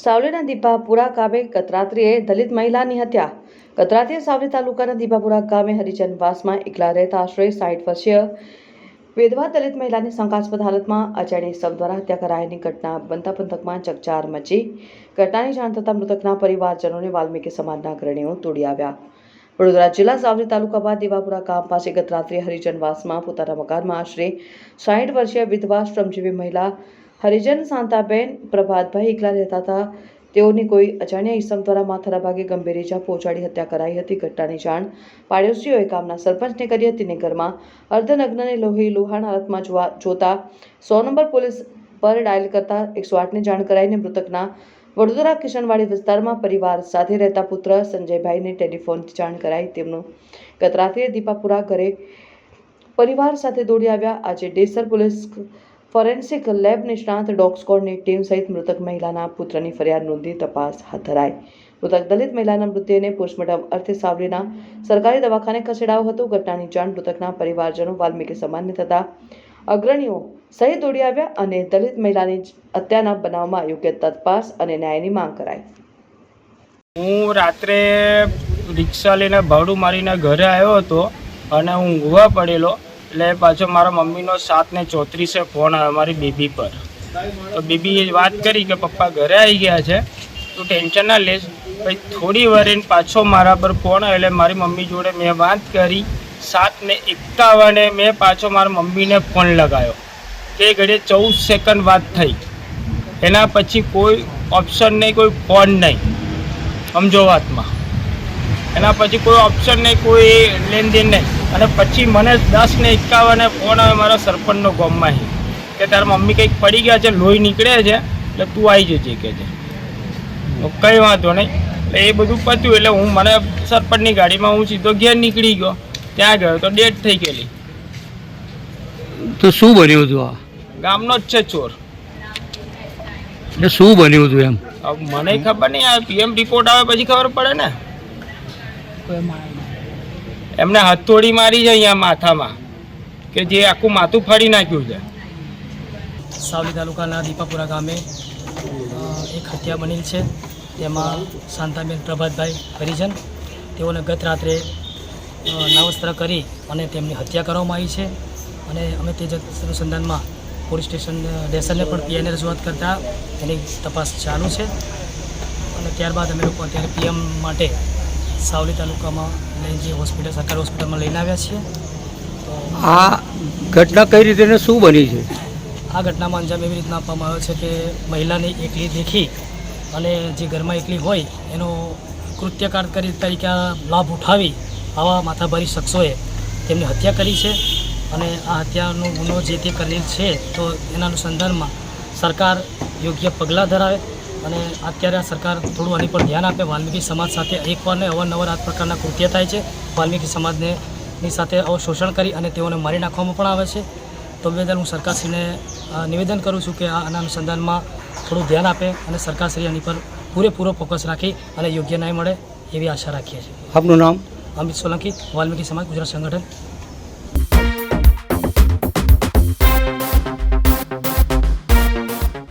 સાવલીના દીપાપુરા ગામે ગતરાત્રિએ દલિત મહિલાની હત્યા. ગતરાત્રિએ રાત્રે સાવલી તાલુકાના દીપાપુરા ગામે હરિજનવાસમાં એકલા રહેતા આશરે સાઠ વર્ષીય વિધવા દલિત મહિલાની શંકાસ્પદ હાલતમાં અજાણી સબ દ્વારા હત્યા કરાયાની ઘટના બનતા પંથકમાં ચકચાર મચી. ઘટનાની જાણ થતાં મૃતકના પરિવારજનોને વાલ્મીકી સમાજના અગ્રણીઓ તોડી આવ્યા. વડોદરા જિલ્લા સાવલી તાલુકા બાદ દેવાપુરા ગામ પાસે ગત રાત્રે હરિજનવાસમાં પોતાના મકાનમાં આશરે સાઠ વર્ષીય વિધવા શ્રમજીવી મહિલા હરિજન શાંતાબેન, પ્રભાતભાઈ એકલા રહેતા હતા. તેઓની કોઈ અજાણ્યા ઈસમ દ્વારા માથાના ભાગે ગંભીર ઇજા પહોંચાડી હત્યા કરાઈ હતી ઘટનાની જાણ પાડોશીઓએ ગામના સરપંચને કરી હતી ને ઘરમાં અર્ધનગ્નને લોહી, લુહાણ હાલતમાં જોવા જોતા સો નંબર પોલીસ પર ડાયલ કરતા એકસો આઠની જાણ કરાઈને મૃતકના વડોદરા કિશનવાડી વિસ્તારમાં પરિવાર સાથે રહેતા પુત્ર સંજયભાઈને ટેલિફોનથી જાણ કરાઈ. તેમનું ગત રાત્રે દીપાપુરા ઘરે પરિવાર સાથે દોડી આવ્યા. આજે ડેસર પોલીસ ફોરેન્સિક લેબ નિષ્ણાત ડોગ સ્કોડની ટીમ સહિત મૃતક મહિલાના પુત્રની ફરિયાદ નોંધી તપાસ હાથ ધરાઈ. મૃતક દલિત મહિલાના મૃતદેહને પોસ્ટમોર્ટમ અર્થે સાવલીના સરકારી દવાખાને ખસેડાયો હતો. ઘટનાની જાણ મૃતકના પરિવારજનો, વાલ્મીકી સમાજને થતા અગ્રણીઓ સહી દોડી આવ્યા અને દલિત મહિલાની હત્યાના બનાવમાં યોગ્ય તપાસ અને ન્યાયની માંગ કરાઈ. હું રાત્રે રિક્ષા લઈને ભાડું મારીને ઘરે આવ્યો હતો અને હું ઊંઘવા પડેલો એટલે પાછો મારા મમ્મીનો સાત ને ચોત્રીસે ફોન આવ્યો મારી બેબી પર. તો બેબીએ વાત કરી કે પપ્પા ઘરે આવી ગયા છે, તું ટેન્શન ના લેશ પછી થોડી વાર પાછો મારા પર ફોન આવ્યો એટલે મારી મમ્મી જોડે મેં વાત કરી. સાત ને એકાવને મેં પાછો મારા મમ્મીને ફોન લગાવ્યો તે ઘડીએ ચૌદ સેકન્ડ વાત થઈ. એના પછી કોઈ ઓપ્શન નહીં, કોઈ ફોન નહીં, સમજો વાતમાં. એના પછી કોઈ ઓપ્શન નહીં, કોઈ લેનદેન નહીં. અને પછી મને દસ ને એકાવને ફોન આવે મારા સરપંચનો ગામમાં કે તારા મમ્મી કંઈક પડી ગયા છે લોહી નીકળે છે એટલે તું આવી જજે કે છે કંઈ વાંધો નહીં. એટલે એ બધું પત્યું એટલે હું મને સરપંચની ગાડીમાં હું સીધો ઘેર નીકળી ગયો. ત્યાં ગયો તો ડેટ થઈ ગયેલી. તો શું બન્યું હતું આ? ગામનો જ છે ચોર. એટલે શું બન્યું હતું એમ? મને ખબર નહીં આ પીએમ રિપોર્ટ આવે પછી ખબર પડે ને? એમને હથોડી મારી છે અહીંયા માથામાં, કે જે આખું માથું ફાડી નાખ્યું છે. સાવલી તાલુકાના દીપાપુરા ગામે એક હત્યા બનેલ છે. તેમાં શાંતાબેન પ્રભાતભાઈ હરિજન, તેઓને ગત રાત્રે નાવસ્ત્ર કરી અને તેમની હત્યા કરવામાં આવી છે. અને અમે તે જ અનુસંધાનમાં પોલીસ સ્ટેશન સ્ટેશનને પણ પીએને રજૂઆત કરતા એની તપાસ ચાલુ છે. અને ત્યારબાદ અમે લોકો અત્યારે પીએમ માટે સાવલી તાલુકામાં લઈને જે હોસ્પિટલ સરકારી હોસ્પિટલમાં લઈને આવ્યા છીએ. તો આ ઘટના કઈ રીતે શું બની છે? આ ઘટનામાં અંજામ એવી રીતના આપવામાં આવ્યો છે કે મહિલાને એકલી દેખી અને જે ઘરમાં એકલી હોય એનો કૃત્યકાર કરી તરીકે લાભ ઉઠાવી આવા માથાભારી શખ્સોએ તેમની હત્યા કરી છે અને આ હત્યાનો ગુનો જે તે કરેલ છે તો એના અનુસંધાનમાં સરકાર યોગ્ય પગલાં ધરાવે અને અત્યારે આ સરકાર થોડું આની પર ધ્યાન આપે. વાલ્મીકી સમાજ સાથે એકવાર ને અવારનવાર આ પ્રકારના કૃત્ય થાય છે. વાલ્મીકી સમાજને ની સાથે શોષણ કરી અને તેઓને મારી નાખવામાં પણ આવે છે. તો બદલ હું સરકારશ્રીને નિવેદન કરું છું કે આ આના અનુસંધાનમાં થોડું ધ્યાન આપે અને સરકારશ્રી આની પર પૂરેપૂરો ફોકસ રાખી અને યોગ્ય ન્યાય મળે એવી આશા રાખીએ છીએ. આપનું નામ? અમિત સોલંકી વાલ્મીકી સમાજ ગુજરાત સંગઠન.